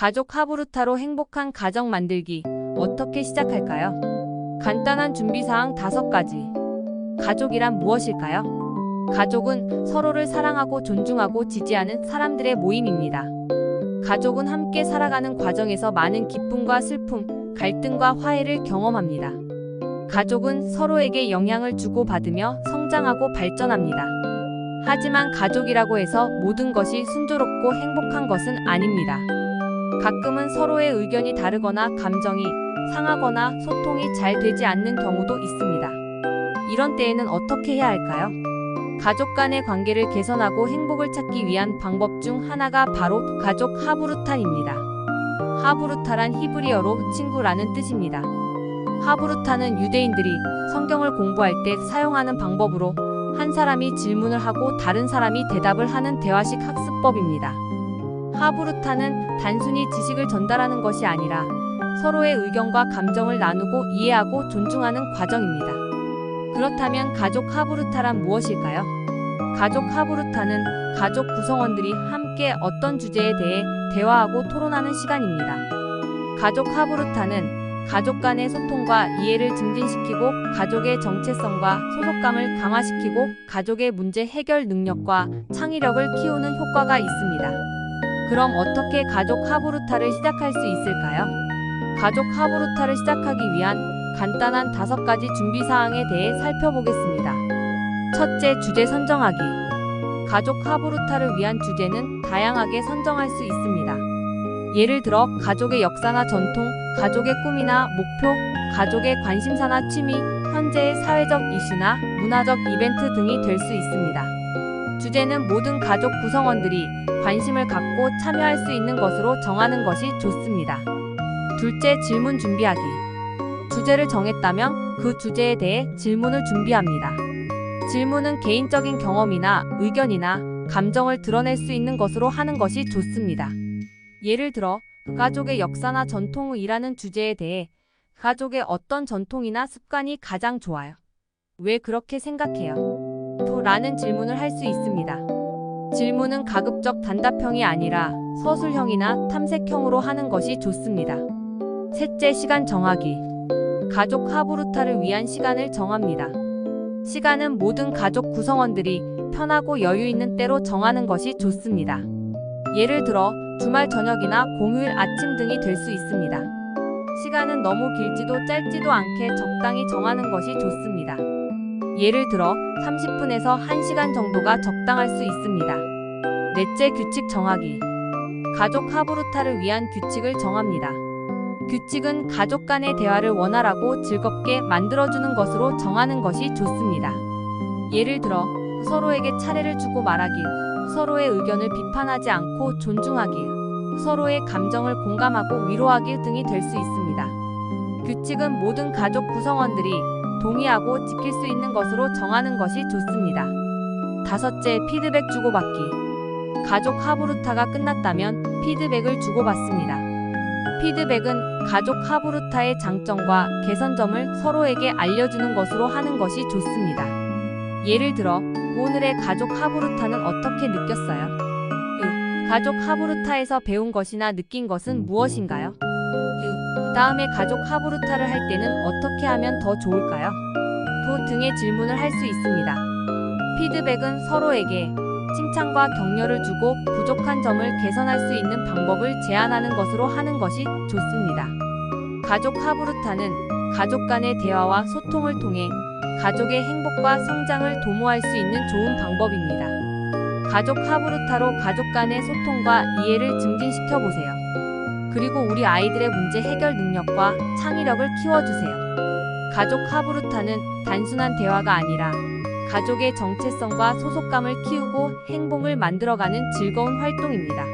가족 하부루타로 행복한 가정 만들기 어떻게 시작할까요? 간단한 준비사항 5가지. 가족이란 무엇일까요? 가족은 서로를 사랑하고 존중하고 지지하는 사람들의 모임입니다. 가족은 함께 살아가는 과정에서 많은 기쁨과 슬픔, 갈등과 화해를 경험합니다. 가족은 서로에게 영향을 주고받으며 성장하고 발전합니다. 하지만 가족이라고 해서 모든 것이 순조롭고 행복한 것은 아닙니다. 가끔은 서로의 의견이 다르거나 감정이 상하거나 소통이 잘 되지 않는 경우도 있습니다. 이런 때에는 어떻게 해야 할까요? 가족 간의 관계를 개선하고 행복을 찾기 위한 방법 중 하나가 바로 가족 하부루타입니다. 하부루타란 히브리어로 친구라는 뜻입니다. 하부루타는 유대인들이 성경을 공부할 때 사용하는 방법으로 한 사람이 질문을 하고 다른 사람이 대답을 하는 대화식 학습법입니다. 하부루타는 단순히 지식을 전달하는 것이 아니라 서로의 의견과 감정을 나누고 이해하고 존중하는 과정입니다. 그렇다면 가족 하부루타란 무엇일까요? 가족 하부루타는 가족 구성원들이 함께 어떤 주제에 대해 대화하고 토론하는 시간입니다. 가족 하부루타는 가족 간의 소통과 이해를 증진시키고 가족의 정체성과 소속감을 강화시키고 가족의 문제 해결 능력과 창의력을 키우는 효과가 있습니다. 그럼 어떻게 가족 하부루타를 시작할 수 있을까요? 가족 하부루타를 시작하기 위한 간단한 다섯 가지 준비 사항에 대해 살펴보겠습니다. 첫째, 주제 선정하기. 가족 하부루타를 위한 주제는 다양하게 선정할 수 있습니다. 예를 들어 가족의 역사나 전통, 가족의 꿈이나 목표, 가족의 관심사나 취미, 현재의 사회적 이슈나 문화적 이벤트 등이 될 수 있습니다. 주제는 모든 가족 구성원들이 관심을 갖고 참여할 수 있는 것으로 정하는 것이 좋습니다. 둘째, 질문 준비하기. 주제를 정했다면 그 주제에 대해 질문을 준비합니다. 질문은 개인적인 경험이나 의견이나 감정을 드러낼 수 있는 것으로 하는 것이 좋습니다. 예를 들어, 가족의 역사나 전통이라는 주제에 대해 가족의 어떤 전통이나 습관이 가장 좋아요? 왜 그렇게 생각해요? 또 라는 질문을 할 수 있습니다. 질문은 가급적 단답형이 아니라 서술형이나 탐색형으로 하는 것이 좋습니다. 셋째, 시간 정하기. 가족 하부루타를 위한 시간을 정합니다. 시간은 모든 가족 구성원들이 편하고 여유 있는 때로 정하는 것이 좋습니다. 예를 들어 주말 저녁이나 공휴일 아침 등이 될 수 있습니다. 시간은 너무 길지도 짧지도 않게 적당히 정하는 것이 좋습니다. 예를 들어 30분에서 1시간 정도가 적당할 수 있습니다. 넷째 규칙 정하기. 가족 하부루타를 위한 규칙을 정합니다. 규칙은 가족 간의 대화를 원활하고 즐겁게 만들어주는 것으로 정하는 것이 좋습니다. 예를 들어 서로에게 차례를 주고 말하기, 서로의 의견을 비판하지 않고 존중하기, 서로의 감정을 공감하고 위로하기 등이 될 수 있습니다. 규칙은 모든 가족 구성원들이 동의하고 지킬 수 있는 것으로 정하는 것이 좋습니다. 다섯째, 피드백 주고받기. 가족 하부루타가 끝났다면 피드백을 주고받습니다. 피드백은 가족 하부루타의 장점과 개선점을 서로에게 알려주는 것으로 하는 것이 좋습니다. 예를 들어, 오늘의 가족 하부루타는 어떻게 느꼈어요? 유, 가족 하부루타에서 배운 것이나 느낀 것은 무엇인가요? 유, 다음에 가족 하부루타를 할 때는 어떻게 하면 더 좋을까요? 도 등의 질문을 할 수 있습니다. 피드백은 서로에게 칭찬과 격려를 주고 부족한 점을 개선할 수 있는 방법을 제안하는 것으로 하는 것이 좋습니다. 가족 하부루타는 가족 간의 대화와 소통을 통해 가족의 행복과 성장을 도모할 수 있는 좋은 방법입니다. 가족 하부루타로 가족 간의 소통과 이해를 증진시켜 보세요. 그리고 우리 아이들의 문제 해결 능력과 창의력을 키워주세요. 가족 하부루타는 단순한 대화가 아니라 가족의 정체성과 소속감을 키우고 행복을 만들어가는 즐거운 활동입니다.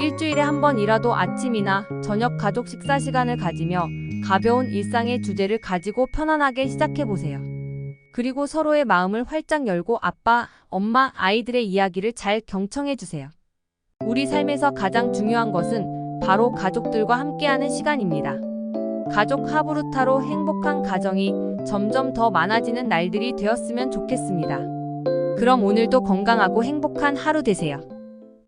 일주일에 한 번이라도 아침이나 저녁 가족 식사 시간을 가지며 가벼운 일상의 주제를 가지고 편안하게 시작해보세요. 그리고 서로의 마음을 활짝 열고 아빠, 엄마, 아이들의 이야기를 잘 경청해주세요. 우리 삶에서 가장 중요한 것은 바로 가족들과 함께하는 시간입니다. 가족 하부루타로 행복한 가정이 점점 더 많아지는 날들이 되었으면 좋겠습니다. 그럼 오늘도 건강하고 행복한 하루 되세요.